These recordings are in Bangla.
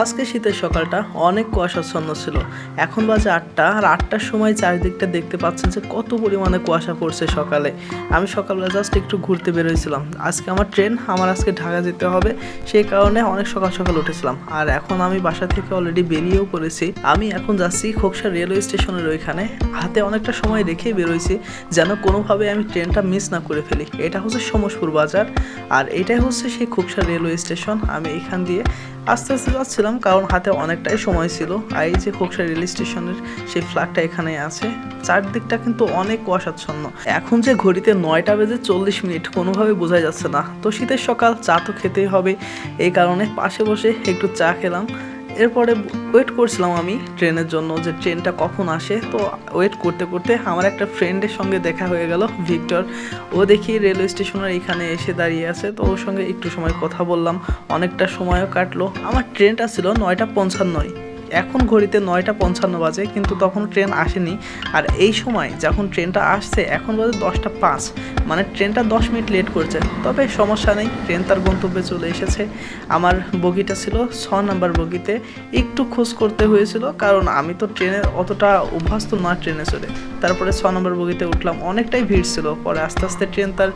আজকে শীতের সকালটা অনেক কুয়াশাচ্ছন্ন ছিল। এখন বাজে আটটা আর আটটার সময় চারিদিকটা দেখতে পাচ্ছেন যে কত পরিমাণে কুয়াশা পড়ছে সকালে। আমি সকালবেলা জাস্ট একটু ঘুরতে বেরোয়েছিলাম আজকে আমার ট্রেন, আমার আজকে ঢাকা যেতে হবে সেই কারণে অনেক সকাল সকাল উঠেছিলাম। আর এখন আমি বাসা থেকে অলরেডি বেরিয়েও পড়েছি। আমি এখন যাচ্ছি খোকসা রেলওয়ে স্টেশনের ওইখানে। হাতে অনেকটা সময় রেখেই বেরোইছি, যেন কোনোভাবে আমি ট্রেনটা মিস না করে ফেলি। এটা হচ্ছে সমসপুর বাজার। আর এটাই হচ্ছে সেই খোকসা রেলওয়ে স্টেশন আমি এখান দিয়ে আস্তে আস্তে যাচ্ছিলাম। কারণ হাতে অনেকটাই সময় ছিল। আর এই যে খোকসা রেল স্টেশনের সেই ফ্ল্যাগটা এখানে আছে, চারদিকটা কিন্তু অনেক কুয়াশাচ্ছন্ন এখন যে ঘড়িতে নয়টা বেজে চল্লিশ মিনিট, কোনোভাবে বোঝা যাচ্ছে না। তো শীতের সকাল, চা তো খেতেই হবে, এই কারণে পাশে বসে একটু চা খেলাম। এরপরে ওয়েট করছিলাম আমি ট্রেনের জন্য যে ট্রেনটা কখন আসে। তো ওয়েট করতে করতে আমার একটা ফ্রেন্ডের সঙ্গে দেখা হয়ে গেল, ভিক্টর। ও দেখি রেলওয়ে স্টেশনের এখানে এসে দাঁড়িয়ে আছে। তো ওর সঙ্গে একটু সময় কথা বললাম, অনেকটা সময়ও কাটলো। আমার ট্রেনটা ছিল নয়টা পঞ্চান্নয় এখন ঘড়িতে নয়টা পঞ্চান্ন বাজে, কিন্তু তখন ট্রেন আসেনি। আর এই সময় যখন ট্রেনটা আসছে, এখন বাজে দশটা পাঁচ। মানে ট্রেনটা দশ মিনিট লেট করছে। তবে সমস্যা নেই, ট্রেন তার গন্তব্যে চলে এসেছে। আমার বগিটা ছিল ছ নাম্বার বগিতে। একটু খোঁজ করতে হয়েছিল, কারণ আমি তো ট্রেনে অতটা অভ্যস্ত না ট্রেনে চলে তারপরে ছ নম্বর বগিতে উঠলাম, অনেকটাই ভিড় ছিল। পরে আস্তে আস্তে ট্রেন তার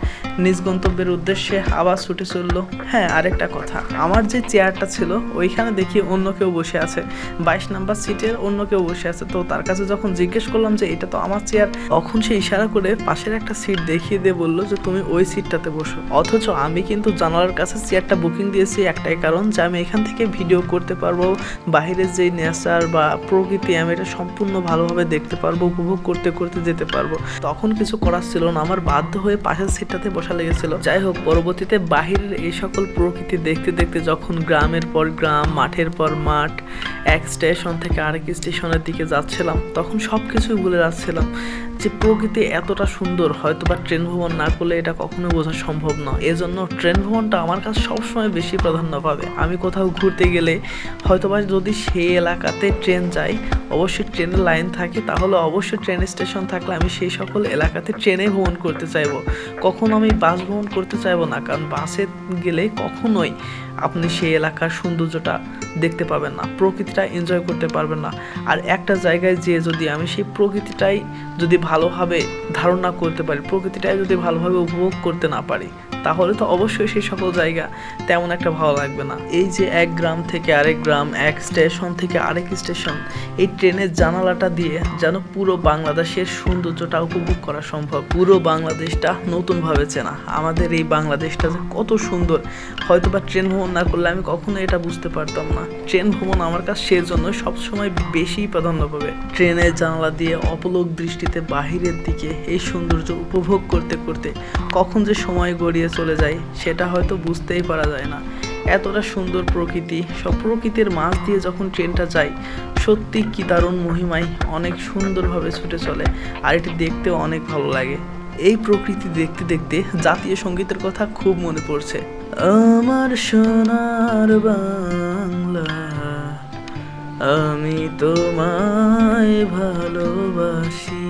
নিজ গন্তব্যের উদ্দেশ্যে আবার ছুটে চলল। হ্যাঁ আরেকটা কথা। আমার যে চেয়ারটা ছিল, ওইখানে দেখি অন্য কেউ বসে আছে। বাইশ নাম্বার সিটের অন্য কেউ বসে আছে। তো তার কাছে যখন জিজ্ঞেস করলাম যে, এটা তো আমার চেয়ার, তখন সে ইশারা করে পাশের একটা সিট দেখিয়ে দিয়ে বলল যে, তুমি ওই সিটটাতে বসো। অথচ আমি কিন্তু জানালার কাছে চেয়ারটা বুকিং দিয়েছি একটাই কারণ যে, আমি এখান থেকে ভিডিও করতে পারব বাইরের যে নেচার বা প্রকৃতি আমি এটা সম্পূর্ণ ভালোভাবে দেখতে পারব, উপভোগ করতে করতে যেতে পারব। তখন কিছু করার ছিল না, আমার বাধ্য হয়ে পাশের সিটটাতে বসা লেগেছিল। যাই হোক, পরবর্তীতে বাহিরের এই সকল প্রকৃতি দেখতে দেখতে যখন গ্রামের পর গ্রাম, মাঠের পর মাঠ, এক স্টেশন থেকে আরেক স্টেশনের দিকে যাচ্ছিলাম, তখন সব কিছুই ভুলে যাচ্ছিলাম যে প্রকৃতি এতটা সুন্দর হয়তো বা ট্রেন ভ্রমণ না করলে এটা কখনোই বোঝা সম্ভব নয় এজন্য ট্রেন ভ্রমণটা আমার কাছে সবসময় বেশি প্রাধান্য পাবে। আমি কোথাও ঘুরতে গেলে হয়তোবা যদি সেই এলাকাতে ট্রেন যায়, অবশ্যই ট্রেনের লাইন থাকে, তাহলে অবশ্যই ট্রেন স্টেশন থাকলে আমি সেই সকল এলাকাতে ট্রেনে ভ্রমণ করতে চাইব। কখনো আমি বাস ভ্রমণ করতে চাইব না, কারণ বাসে গেলে কখনোই আপনি সেই এলাকার সৌন্দর্যটা দেখতে পাবেন না, প্রকৃতিটা এনজয় করতে পারবেন না। আর একটা জায়গায় যেয়ে যদি আমি সেই প্রকৃতিটাই যদি ভালোভাবে ধারণা করতে পারি, প্রকৃতিটাই যদি ভালোভাবে উপভোগ করতে না পারি তাহলে তো অবশ্যই সেই সকল জায়গা তেমন একটা ভালো লাগবে না। এই যে এক গ্রাম থেকে আরেক গ্রাম, এক স্টেশন থেকে আরেক স্টেশন, এই ট্রেনের জানালাটা দিয়ে যেন পুরো বাংলাদেশের সৌন্দর্যটা উপভোগ করা সম্ভব। পুরো বাংলাদেশটা নতুনভাবে চেনা। আমাদের এই বাংলাদেশটা যে কত সুন্দর। হয়তো বা ট্রেন ভ্রমণ না করলে আমি কখনো এটা বুঝতে পারতাম না। ট্রেন ভ্রমণ আমার কাছে সেজন্য সবসময় বেশি প্রাধান্য পাবে। ট্রেনের জানালা দিয়ে অপলোক দৃষ্টিতে বাহিরের দিকে এই সৌন্দর্য উপভোগ করতে করতে কখন যে সময় গড়িয়ে চলে যায়, সেটা হয়তো বুঝতেই পারা যায় না। এতটা সুন্দর প্রকৃতি, সব প্রকৃতির মাঝ দিয়ে যখন ট্রেনটা যায়, সত্যি কি দারুণ মহিমায় অনেক সুন্দরভাবে ছুটে চলে, আর এটি দেখতেও অনেক ভালো লাগে। এই প্রকৃতি দেখতে দেখতে জাতীয় সঙ্গীতের কথা খুব মনে পড়ছে। আমার সোনার বাংলা, আমি তোমায় ভালোবাসি।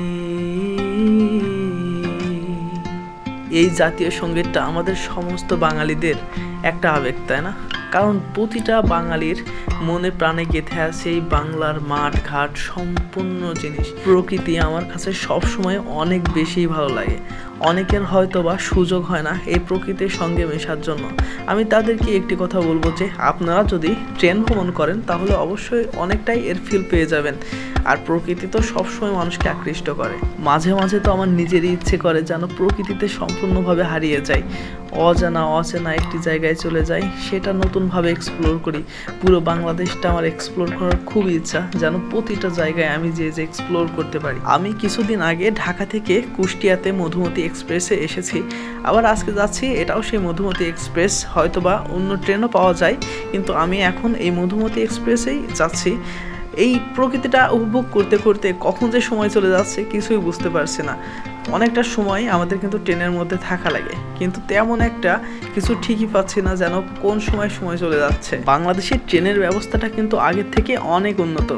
এই জাতীয় সঙ্গীতটা আমাদের সমস্ত বাঙালিদের একটা আবেগ, তাই না? কারণ প্রতিটা বাঙালির মনে, প্রাণে গেঁথে আছে এই বাংলার মাঠ, ঘাট, সম্পূর্ণ জিনিস। প্রকৃতি আমার কাছে সবসময় অনেক বেশি ভালো লাগে। অনেকের হয়তো বা সুযোগ হয় না এই প্রকৃতির সঙ্গে মেশার জন্য। আমি তাদেরকে একটি কথা বলব যে, আপনারা যদি ট্রেন ভ্রমণ করেন, তাহলে অবশ্যই অনেকটাই এর ফিল পেয়ে যাবেন। আর প্রকৃতি তো সবসময় মানুষকে আকৃষ্ট করে। মাঝে মাঝে তো আমার নিজেরই ইচ্ছে করে যেন প্রকৃতিতে সম্পূর্ণভাবে হারিয়ে যাই। অজানা, অচেনা একটি জায়গায় চলে যাই, সেটা নতুনভাবে এক্সপ্লোর করি। পুরো বাংলাদেশটা আমার এক্সপ্লোর করার খুব ইচ্ছা, যেন প্রতিটা জায়গায় আমি যে যে এক্সপ্লোর করতে পারি। আমি কিছুদিন আগে ঢাকা থেকে কুষ্টিয়াতে মধুমতি এক্সপ্রেসে এসেছি। আবার আজকে যাচ্ছি, এটাও সেই মধুমতি এক্সপ্রেস, হয়তোবা অন্য ট্রেনও পাওয়া যায়, কিন্তু আমি এখন এই মধুমতি এক্সপ্রেসেই যাচ্ছি। এই প্রকৃতিটা উপভোগ করতে করতে কখন যে সময় চলে যাচ্ছে কিছুই বুঝতে পারছি না। অনেকটা সময় আমাদের কিন্তু ট্রেনের মধ্যে থাকা লাগে, কিন্তু তেমন একটা কিছু ঠিকই পাচ্ছি না যেন কোন সময় সময় চলে যাচ্ছে। বাংলাদেশের ট্রেনের ব্যবস্থাটা কিন্তু আগের থেকে অনেক উন্নত,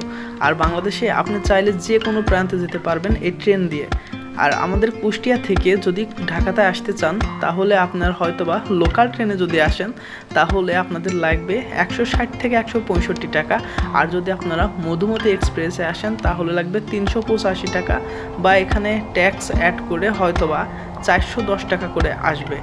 আর বাংলাদেশে আপনি চাইলে যে কোনো প্রান্তে যেতে পারবেন এই ট্রেন দিয়ে। আর আমাদের কুষ্টিয়া থেকে যদি ঢাকাতে আসতে চান, তাহলে আপনার হয়তোবা লোকাল ট্রেনে যদি আসেন, তাহলে আপনাদের লাগবে একশো ষাট থেকে একশো পঁয়ষট্টি টাকা। আর যদি আপনারা মধুমতি এক্সপ্রেসে আসেন, তাহলে লাগবে তিনশো পঁচাশি টাকা। বা এখানে ট্যাক্স অ্যাড করে হয়তোবা চারশো দশ টাকা করে আসবে।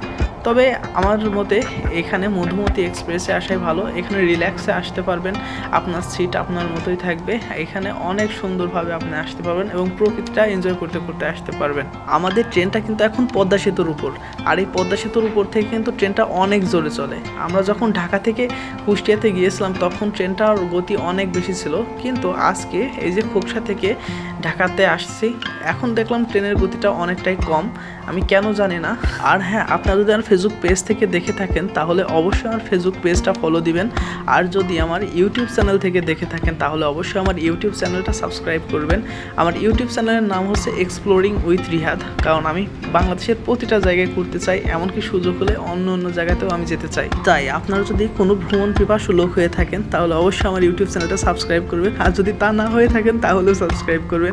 তবে আমার মতে এখানে মধুমতি এক্সপ্রেসে আসাই ভালো। এখানে রিল্যাক্সে আসতে পারবেন। আপনার সিট আপনার মতোই থাকবে। এখানে অনেক সুন্দরভাবে আপনি আসতে পারবেন এবং প্রকৃতিটা এনজয় করতে করতে আসতে পারবেন। আমাদের ট্রেনটা কিন্তু এখন পদ্মা সেতুর উপর। আর এই পদ্মা সেতুর উপর থেকে কিন্তু ট্রেনটা অনেক জোরে চলে। আমরা যখন ঢাকা থেকে কুষ্টিয়াতে গিয়েছিলাম, তখন ট্রেনটার গতি অনেক বেশি ছিল। কিন্তু আজকে এই যে খোকসা থেকে ঢাকাতে আসছি। এখন দেখলাম ট্রেনের গতিটা অনেকটাই কম। আমি কেন জানি না। আর হ্যাঁ আপনারা যদি আমার ফেসবুক পেজ থেকে দেখে থাকেন, তাহলে অবশ্যই আমার ফেসবুক পেজটা ফলো দিবেন। আর যদি আমার ইউটিউব চ্যানেল থেকে দেখে থাকেন, তাহলে অবশ্যই আমার ইউটিউব চ্যানেলটা সাবস্ক্রাইব করবেন। আমার ইউটিউব চ্যানেলের নাম হচ্ছে এক্সপ্লোরিং উইথ রিহাদ কারণ আমি বাংলাদেশের প্রতিটা জায়গায় ঘুরতে চাই, এমনকি সুযোগ হলে অন্য অন্য জায়গাতেও আমি যেতে চাই। তাই আপনারা যদি কোনো ভ্রমণ পিপাসু লোক হয়ে থাকেন, তাহলে অবশ্যই আমার ইউটিউব চ্যানেলটা সাবস্ক্রাইব করবেন। আর যদি তা না হয়ে থাকেন, তাহলেও সাবস্ক্রাইব করবেন।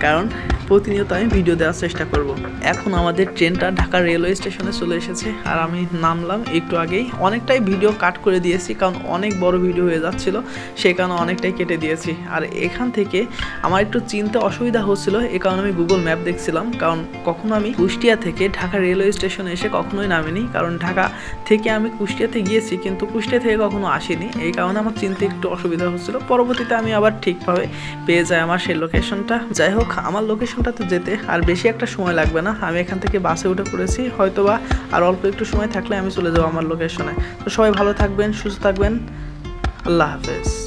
কারণ প্রতিনিয়ত আমি ভিডিও দেওয়ার চেষ্টা করব। এখন আমাদের ট্রেনটা ঢাকা রেলওয়ে স্টেশনে চলে এসেছে আর আমি নামলাম একটু আগেই। অনেকটাই ভিডিও কাট করে দিয়েছি কারণ অনেক বড় ভিডিও হয়ে যাচ্ছিল সেই কারণে অনেকটাই কেটে দিয়েছি। আর এখান থেকে আমার একটু চিনতে অসুবিধা হচ্ছিল, এ কারণে আমি গুগল ম্যাপ দেখছিলাম, কারণ কখনো আমি কুষ্টিয়া থেকে ঢাকা রেলওয়ে স্টেশনে এসে কখনোই নামিনি, কারণ ঢাকা থেকে আমি কুষ্টিয়াতে গিয়েছি কিন্তু কুষ্টিয়া থেকে কখনো আসিনি। এই কারণে আমার চিনতে একটু অসুবিধা হচ্ছিল। পরবর্তীতে আমি আবার ঠিকভাবে পেয়ে যাই আমার সেই লোকেশনটা যাই হোক, আমার লোকেশনটাতে যেতে আর বেশি একটা সময় লাগবে না। আমি এখান থেকে বাসে উঠে পড়েছি হয়তো বা আর অল্প একটু সময় থাকলে আমি চলে যাব আমার লোকেশনে তো সবাই ভালো থাকবেন, সুস্থ থাকবেন। আল্লাহ হাফেজ।